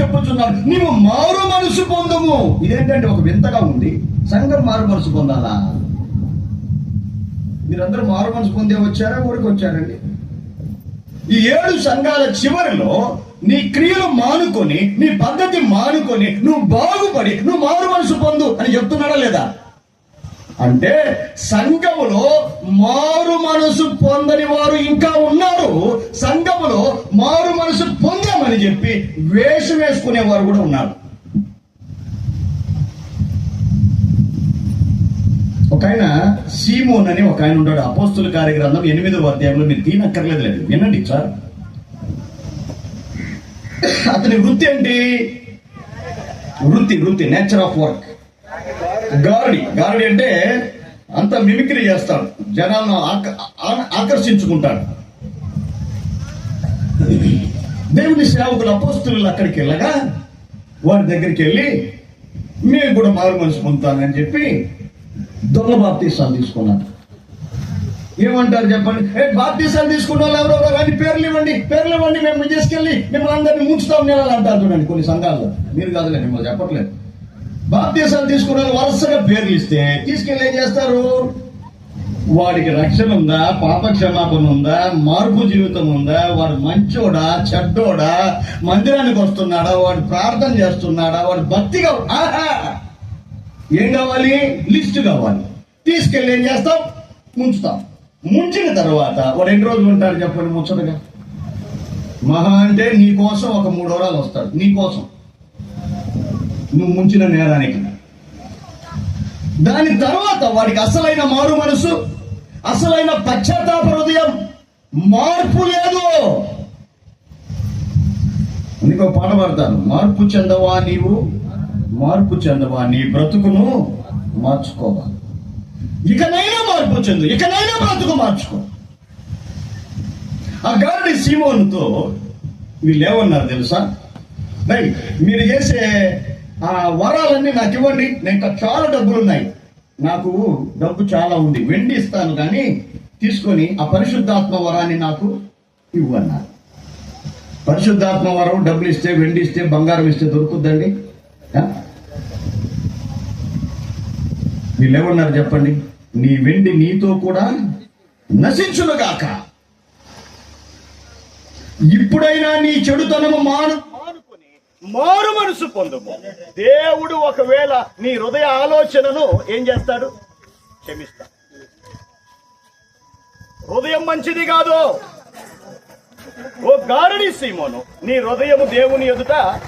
చెప్పుచున్నాడు నీవు మారు మనసు పొందుము. ఇదేంటంటే ఒక వింతగా ఉంది. సంఘం మారు మనసు పొందాలా? మీరందరూ మారు మనసు పొందే వచ్చారా? ఊరికి వచ్చారండి. ఈ ఏడు సంఘాల చివరిలో నీ క్రియలు మానుకొని నీ పద్ధతి మానుకొని నువ్వు బాగుపడి నువ్వు మారు మనసు పొందు అని చెప్తున్నాడా లేదా? అంటే సంఘములో మారు మనసు పొందని వారు ఇంకా ఉన్నారు. సంఘములో మారు మనసు అని చెప్పి వేషం వేసుకునేవారు కూడా ఉన్నారు ఒక ఆయన సీమోన్ అని ఒక ఆయన ఉంటాడు. అపోస్తుల కార్యగ్రంథం ఎనిమిదవ అధ్యాయంలో మీరు తీనక్కర్లేదు లేదు. వినండి సార్. అతని వృత్తి ఏంటి? వృత్తి వృత్తి నేచర్ ఆఫ్ వర్క్. గారడి. గారడి అంటే అంత మిమిక్రీ చేస్తాడు. జనాలను ఆకర్షించుకుంటాడు. దేవుని సేవకులు అపోస్తులు అక్కడికి వెళ్ళగా వారి దగ్గరికి వెళ్ళి మేము కూడా మారు మనసు పొందుతానని చెప్పి దొంగ బాప్తీసాలు తీసుకున్నాను ఏమంటారు చెప్పండి? ఏ బాప్తీసాలు తీసుకున్న వాళ్ళు ఎవరెవరో కానీ పేర్లు ఇవ్వండి పేర్లు ఇవ్వండి మేము తీసుకెళ్ళి మిమ్మల్ని అందరినీ ముంచుతాం నేను అంటారు చూడండి కొన్ని సంఘాల్లో. మీరు కాదులే మిమ్మల్ని చెప్పట్లేదు. బాప్తీసాలు తీసుకున్న వాళ్ళు వరుసగా పేర్లు ఇస్తే తీసుకెళ్ళి ఏం చేస్తారు? వాడికి రక్షణ ఉందా? పాప క్షమాపణ ఉందా? మార్పు జీవితం ఉందా? వాడు మంచోడా? చెడ్డోడా? మందిరానికి వస్తున్నాడా? వాడు ప్రార్థన చేస్తున్నాడా? వాడు భక్తిగా ఏం కావాలి? లిస్ట్ కావాలి. తీసుకెళ్ళి ఏం చేస్తాం? ముంచుతాం. ముంచిన తర్వాత వాడు ఎన్ని రోజులు ఉంటాడు చెప్పండి ముచ్చటగా? మహా అంటే నీ కోసం ఒక మూడు వారాలు వస్తాడు. నీ కోసం. నువ్వు ముంచిన నేరానికి. దాని తర్వాత వాడికి అసలైన మారు మనసు అసలైన పశ్చాత్తాప హృదయం మార్పు లేదు. అందుకో పాట పాడతాను. మార్పు చెందవా నీవు? మార్పు చెందవా నీ బ్రతుకును మార్చుకోవా. ఇకనైనా మార్పు చెందు. ఇకనైనా బ్రతుకు మార్చుకో. ఆ గారి సీమోన్తో వీళ్ళు ఏమన్నారు తెలుసా? మీరు చేసే ఆ వరాలన్నీ నాకు ఇవ్వండి. నేను ఇంకా చాలా డబ్బులు ఉన్నాయి నాకు డబ్బు చాలా ఉంది. వెండి ఇస్తాను కానీ తీసుకొని ఆ పరిశుద్ధాత్మ వరాన్ని నాకు ఇవ్వన్నారు పరిశుద్ధాత్మ వరం డబ్బులు ఇస్తే వెండి ఇస్తే బంగారం ఇస్తే దొరుకుద్దండి ఆ? వీళ్ళు చెప్పండి? నీ వెండి నీతో కూడా నశించునుగాక. ఇప్పుడైనా నీ చెడుతనము మాను. మారు మనసు పొందుము. దేవుడు ఒకవేళ నీ హృదయ ఆలోచనను ఏం చేస్తాడు? క్షమిస్తాడు హృదయం మంచిది కాదు. ఓ గారడి సీమోను నీ హృదయము దేవుని ఎదుట